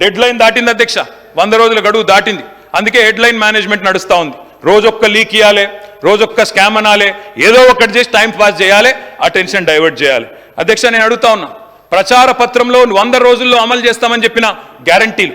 Dead line దాటింది అధ్యక్ష. వంద రోజుల గడువు దాటింది. అందుకే హెడ్ లైన్ మేనేజ్మెంట్ నడుస్తూ ఉంది. రోజొక్క లీక్ ఇవ్వాలి రోజొక్క స్కామ్ అనాలి ఏదో ఒకటి చేసి టైం పాస్ చేయాలి అటెన్షన్ డైవర్ట్ చేయాలి. అధ్యక్ష నేను అడుగుతా ఉన్నా ప్రచార పత్రంలో వంద రోజుల్లో అమలు చేస్తామని చెప్పిన గ్యారంటీలు.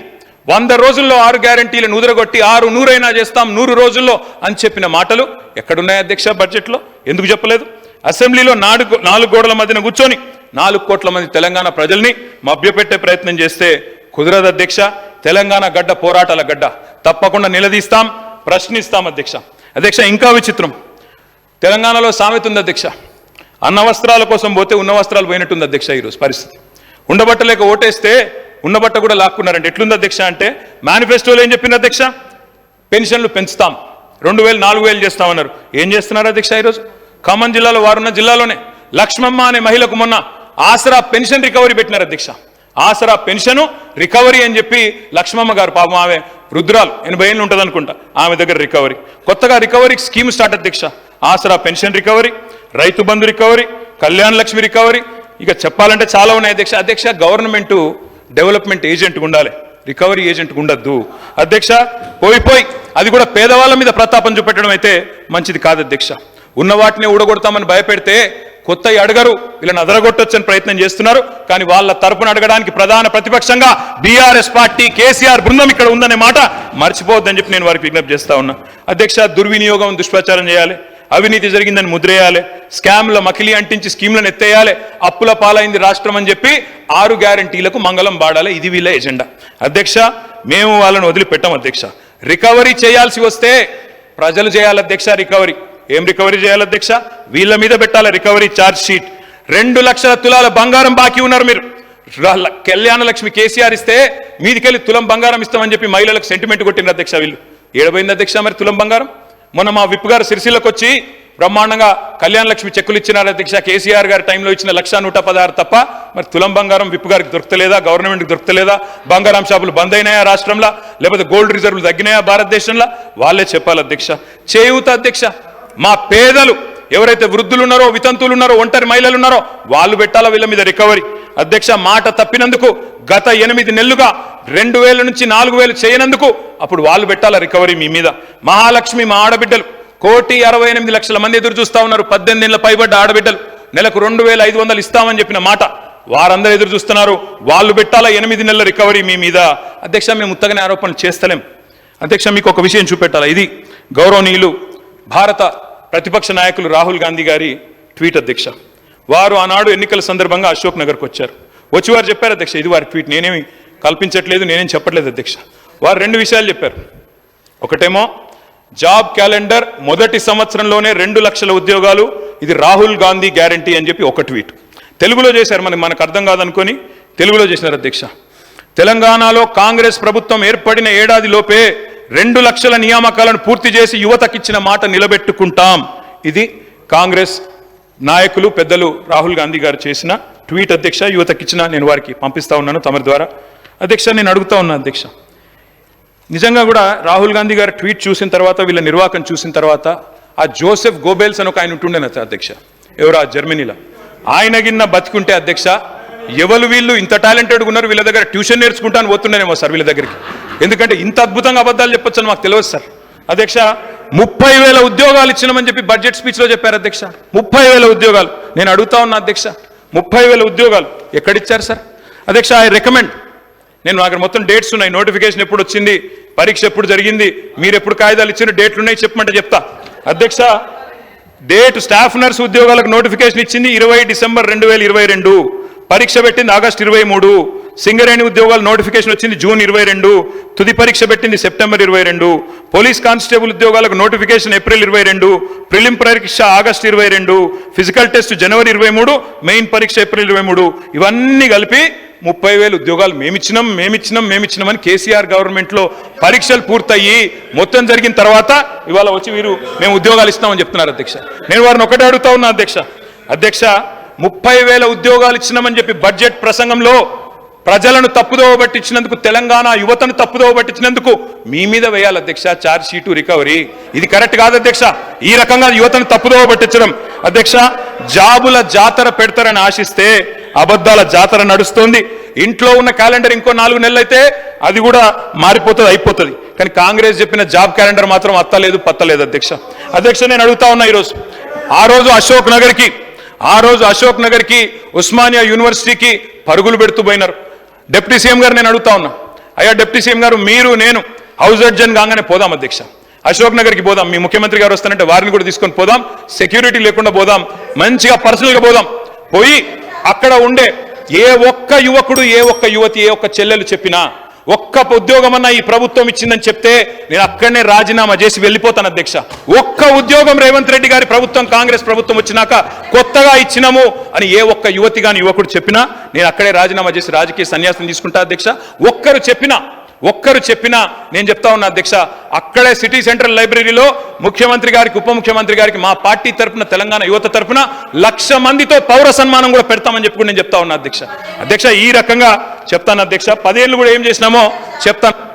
వంద రోజుల్లో ఆరు గ్యారంటీలు నూదరగొట్టి ఆరు నూరైనా చేస్తాం నూరు రోజుల్లో అని చెప్పిన మాటలు ఎక్కడున్నాయి అధ్యక్ష బడ్జెట్లో? ఎందుకు చెప్పలేదు? అసెంబ్లీలో నాలుగు నాలుగు గోడల మధ్యన కూర్చొని నాలుగు కోట్ల మంది తెలంగాణ ప్రజల్ని మభ్యపెట్టే ప్రయత్నం చేస్తే కుదరదు అధ్యక్ష. తెలంగాణ గడ్డ పోరాటాల గడ్డ. తప్పకుండా నిలదీస్తాం ప్రశ్నిస్తాం అధ్యక్ష. అధ్యక్ష ఇంకా విచిత్రం. తెలంగాణలో సామెత ఉంది అధ్యక్ష. అన్న వస్త్రాల కోసం పోతే ఉన్న వస్త్రాలు పోయినట్టుంది అధ్యక్ష ఈరోజు పరిస్థితి. ఉండబట్టలేక ఓటేస్తే ఉన్నబట్ట కూడా లాక్కున్నారంటే ఎట్లుంది అధ్యక్ష అంటే మేనిఫెస్టోలో ఏం చెప్పింది అధ్యక్ష? పెన్షన్లు పెంచుతాం. రెండు వేలు నాలుగు వేలు చేస్తామన్నారు. ఏం చేస్తున్నారు అధ్యక్ష ఈరోజు? ఖమ్మం జిల్లాలో వారున్న జిల్లాలోనే. లక్ష్మమ్మ అనే మహిళకు మొన్న ఆసరా పెన్షన్ రికవరీ పెట్టినారు అధ్యక్ష. ఆసరా పెన్షను రికవరీ అని చెప్పి లక్ష్మమ్మ గారు పాపం ఆమె రుద్రాలు ఎనభై ఏళ్ళు ఉంటుంది అనుకుంటా ఆమె దగ్గర రికవరీ. కొత్తగా రికవరీ స్కీమ్ స్టార్ట్ అధ్యక్ష ఆసరా pension recovery Rythu Bandhu recovery Kalyana Lakshmi recovery. ఇక చెప్పాలంటే చాలా ఉన్నాయి అధ్యక్ష అధ్యక్ష గవర్నమెంట్ డెవలప్మెంట్ ఏజెంట్ ఉండాలి. రికవరీ ఏజెంట్ ఉండద్దు. అధ్యక్ష పోయి పోయి అది కూడా పేదవాళ్ళ మీద ప్రతాపం చూపెట్టడం అయితే మంచిది కాదు అధ్యక్ష ఉన్న వాటిని ఊడగొడతామని భయపెడితే కొత్త అడగరు వీళ్ళని అదరగొట్టొచ్చని ప్రయత్నం చేస్తున్నారు. కానీ వాళ్ళ తరపున అడగడానికి ప్రధాన ప్రతిపక్షంగా బీఆర్ఎస్ పార్టీ కేసీఆర్ బృందం ఇక్కడ ఉందనే మాట మర్చిపోవద్దని చెప్పి నేను వారికి విజ్ఞప్తి చేస్తా ఉన్నా. అధ్యక్ష దుర్వినియోగం దుష్ప్రచారం చేయాలి అవినీతి జరిగిందని ముద్రేయాలి స్కామ్ల మకిలి అంటించి స్కీమ్లను ఎత్తేయాలి అప్పుల పాలైంది రాష్ట్రం అని చెప్పి ఆరు గ్యారంటీలకు మంగళం బాడాలి ఇది వీళ్ళ ఎజెండా. అధ్యక్ష మేము వాళ్ళని వదిలిపెట్టాం అధ్యక్ష. రికవరీ చేయాల్సి వస్తే ప్రజలు చేయాలి అధ్యక్ష రికవరీ. ఏం రికవరీ చేయాలి అధ్యక్ష? వీళ్ళ మీద పెట్టాలి రికవరీ ఛార్జ్ షీట్. రెండు లక్షల తులాల బంగారం బాకీ ఉన్నారు మీరు. కళ్యాణలక్ష్మి కళ్యాణ లక్ష్మి కేసీఆర్ ఇస్తే మీదికెళ్ళి తులం బంగారం ఇస్తామని చెప్పి మహిళలకు సెంటిమెంట్ కొట్టిన అధ్యక్ష వీళ్ళు. ఏడబోయింది అధ్యక్ష మరి తులం బంగారం? మొన్న మా విప్ గారు సిరిసిల్లకు వచ్చి బ్రహ్మాండంగా కళ్యాణ లక్ష్మి చెక్కులు ఇచ్చినారు అధ్యక్ష కేసీఆర్ గారి టైంలో ఇచ్చిన లక్ష నూట పదహారు తప్ప మరి తులం బంగారం విప్పు గారికి దొరకలేదా గవర్నమెంట్కి దొరకలేదా బంగారం షాపులు బంద్ అయినాయా రాష్ట్రంలో? లేకపోతే గోల్డ్ రిజర్వ్లు తగ్గినాయా భారతదేశంలో? వాళ్ళే చెప్పాలి అధ్యక్ష. చేయూత అధ్యక్ష మా పేదలు ఎవరైతే వృద్ధులు ఉన్నారో వితంతువులు ఉన్నారో ఒంటరి మహిళలు ఉన్నారో వాళ్ళు పెట్టాలా వీళ్ళ మీద రికవరీ? అధ్యక్ష మాట తప్పినందుకు గత ఎనిమిది నెలలుగా రెండు వేల నుంచి నాలుగు వేలు చేయనందుకు అప్పుడు వాళ్ళు పెట్టాలా రికవరీ మీ మీద? మహాలక్ష్మి మా ఆడబిడ్డలు. కోటి అరవై ఎనిమిది లక్షల మంది ఎదురు చూస్తూ ఉన్నారు. పద్దెనిమిది నెలల పైబడ్డ ఆడబిడ్డలు. నెలకు రెండు వేల ఐదు వందలు ఇస్తామని చెప్పిన మాట. వారందరూ ఎదురు చూస్తున్నారు. వాళ్ళు పెట్టాలా ఎనిమిది నెలల రికవరీ మీ మీద? అధ్యక్ష మేము ఉత్తగానే ఆరోపణలు చేస్తలేం. అధ్యక్ష మీకు ఒక విషయం చూపెట్టాలా? ఇది గౌరవనీయులు భారత ప్రతిపక్ష నాయకులు రాహుల్ గాంధీ గారి ట్వీట్ అధ్యక్ష. వారు ఆనాడు ఎన్నికల సందర్భంగా అశోక్ నగర్కి వచ్చారు. వచ్చి వారు చెప్పారు అధ్యక్ష ఇది వారి ట్వీట్. నేనేమి కల్పించట్లేదు నేనేం చెప్పట్లేదు అధ్యక్ష. వారు రెండు విషయాలు చెప్పారు. ఒకటేమో జాబ్ క్యాలెండర్ మొదటి సంవత్సరంలోనే రెండు లక్షల ఉద్యోగాలు ఇది రాహుల్ గాంధీ గ్యారంటీ అని చెప్పి ఒక ట్వీట్. తెలుగులో చేశారు మనకి మనకు అర్థం కాదనుకొని తెలుగులో చేసినారు అధ్యక్ష. తెలంగాణలో కాంగ్రెస్ ప్రభుత్వం ఏర్పడిన ఏడాది లోపే రెండు లక్షల నియామకాలను పూర్తి చేసి యువతకిచ్చిన మాట నిలబెట్టుకుంటాం. ఇది కాంగ్రెస్ నాయకులు పెద్దలు రాహుల్ గాంధీ గారు చేసిన ట్వీట్ అధ్యక్ష యువతకిచ్చిన నేను వారికి పంపిస్తా ఉన్నాను తమరి ద్వారా. అధ్యక్ష నేను అడుగుతా ఉన్నా అధ్యక్ష. నిజంగా కూడా రాహుల్ గాంధీ గారు ట్వీట్ చూసిన తర్వాత వీళ్ళ నిర్వాకం చూసిన తర్వాత ఆ జోసెఫ్ గోబెల్స్ అని ఒక ఆయన ఉంటుండే అధ్యక్ష. ఎవరు ఆ జర్మనీలో? ఆయన గిన్న బతికుంటే అధ్యక్ష ఎవరు వీళ్ళు ఇంత టాలెంటెడ్గా ఉన్నారు వీళ్ళ దగ్గర ట్యూషన్ నేర్చుకుంటాను పోతుండేనేమో సార్ వీళ్ళ దగ్గరికి. ఎందుకంటే ఇంత అద్భుతంగా అబద్ధాలు చెప్పొచ్చు మాకు తెలియదు సార్. అధ్యక్ష ముప్పై వేల ఉద్యోగాలు ఇచ్చినామని చెప్పి బడ్జెట్ స్పీచ్లో చెప్పారు అధ్యక్ష. ముప్పై వేల ఉద్యోగాలు. నేను అడుగుతా ఉన్నా అధ్యక్ష ముప్పై వేల ఉద్యోగాలు ఎక్కడిచ్చారు సార్? అధ్యక్ష ఐ రికమెండ్ నేను అక్కడ మొత్తం డేట్స్ ఉన్నాయి. నోటిఫికేషన్ ఎప్పుడు వచ్చింది? పరీక్ష ఎప్పుడు జరిగింది? మీరు ఎప్పుడు కాగితాలు ఇచ్చిన డేట్లు ఉన్నాయి? చెప్పమంటే చెప్తా. అధ్యక్ష డేట్ స్టాఫ్ నర్స్ ఉద్యోగాలకు నోటిఫికేషన్ ఇచ్చింది ఇరవై డిసెంబర్ రెండు వేల ఇరవై రెండు. పరీక్ష పెట్టింది ఆగస్టు ఇరవై మూడు. సింగరేణి ఉద్యోగాలు నోటిఫికేషన్ వచ్చింది జూన్ ఇరవై రెండు. తుది పరీక్ష పెట్టింది సెప్టెంబర్ ఇరవై రెండు. పోలీస్ కానిస్టేబుల్ ఉద్యోగాలకు నోటిఫికేషన్ ఏప్రిల్ ఇరవై రెండు. ప్రిలిం పరీక్ష ఆగస్ట్ ఇరవై రెండు. ఫిజికల్ టెస్ట్ జనవరి ఇరవై మూడు. మెయిన్ పరీక్ష ఏప్రిల్ ఇరవై మూడు. ఇవన్నీ కలిపి ముప్పై వేలు ఉద్యోగాలు మేమిచ్చినాం మేమిచ్చినాం మేమిచ్చినామని కేసీఆర్ గవర్నమెంట్లో పరీక్షలు పూర్తయ్యి మొత్తం జరిగిన తర్వాత ఇవాళ వచ్చి వీరు మేము ఉద్యోగాలు ఇస్తామని చెప్తున్నారు అధ్యక్ష. నేను వారిని ఒకటే అడుగుతా ఉన్నా అధ్యక్ష. అధ్యక్ష ముప్పై వేల ఉద్యోగాలు ఇచ్చినామని చెప్పి బడ్జెట్ ప్రసంగంలో ప్రజలను తప్పుదోవ పట్టించినందుకు తెలంగాణ యువతను తప్పుదోవ పట్టించినందుకు మీ మీద వేయాలి అధ్యక్ష ఛార్జ్ షీటు రికవరీ ఇది కరెక్ట్ కాదు అధ్యక్ష. ఈ రకంగా యువతను తప్పుదోవ పట్టించడం. అధ్యక్ష జాబుల జాతర పెడతారని ఆశిస్తే అబద్ధాల జాతర నడుస్తోంది. ఇంట్లో ఉన్న క్యాలెండర్ ఇంకో నాలుగు నెలలు అయితే అది కూడా మారిపోతుంది అయిపోతుంది. కానీ కాంగ్రెస్ చెప్పిన జాబ్ క్యాలెండర్ మాత్రం అత్తలేదు పత్తలేదు అధ్యక్ష. అధ్యక్ష నేను అడుగుతా ఉన్నా ఈరోజు. ఆ రోజు అశోక్ నగర్కి ఆ రోజు అశోక్ నగర్కి ఉస్మానియా యూనివర్సిటీకి పరుగులు పెడుతూ పోయినారు. డిప్యూటీ సీఎం గారు నేను అడుగుతా ఉన్నా అయ్యా డిప్యూటీ సీఎం గారు మీరు నేను హౌస్ అడ్జన్ కాగానే పోదాం అధ్యక్ష. అశోక్ నగర్కి పోదాం మీ ముఖ్యమంత్రి గారు వస్తానంటే వారిని కూడా తీసుకొని పోదాం సెక్యూరిటీ లేకుండా పోదాం మంచిగా పర్సనల్గా పోదాం. పోయి అక్కడ ఉండే ఏ ఒక్క యువకుడు ఏ ఒక్క యువతి ఏ ఒక్క చెల్లెలు చెప్పినా ఒక్క ఉద్యోగం అన్న ఈ ప్రభుత్వం ఇచ్చిందని చెప్తే నేను అక్కడనే రాజీనామా చేసి వెళ్ళిపోతాను అధ్యక్ష. ఒక్క ఉద్యోగం రేవంత్ రెడ్డి గారి ప్రభుత్వం కాంగ్రెస్ ప్రభుత్వం వచ్చినాక కొత్తగా ఇచ్చినాము అని ఏ ఒక్క యువతి గాని యువకుడు చెప్పినా నేను అక్కడే రాజీనామా చేసి రాజకీయ సన్యాసం తీసుకుంటా అధ్యక్ష. ఒక్కరు చెప్పినా ఒక్కరు చెప్పినా నేను చెప్తా ఉన్నా అధ్యక్ష అక్కడే సిటీ సెంట్రల్ లైబ్రరీలో ముఖ్యమంత్రి గారికి ఉప ముఖ్యమంత్రి గారికి మా పార్టీ తరపున తెలంగాణ యువత తరఫున లక్ష మందితో పౌర సన్మానం కూడా పెడతామని చెప్పుకుని నేను చెప్తా ఉన్నా అధ్యక్ష. అధ్యక్ష ఈ రకంగా చెప్తాను అధ్యక్ష. పదేళ్ళు కూడా ఏం చేసినామో చెప్తాను.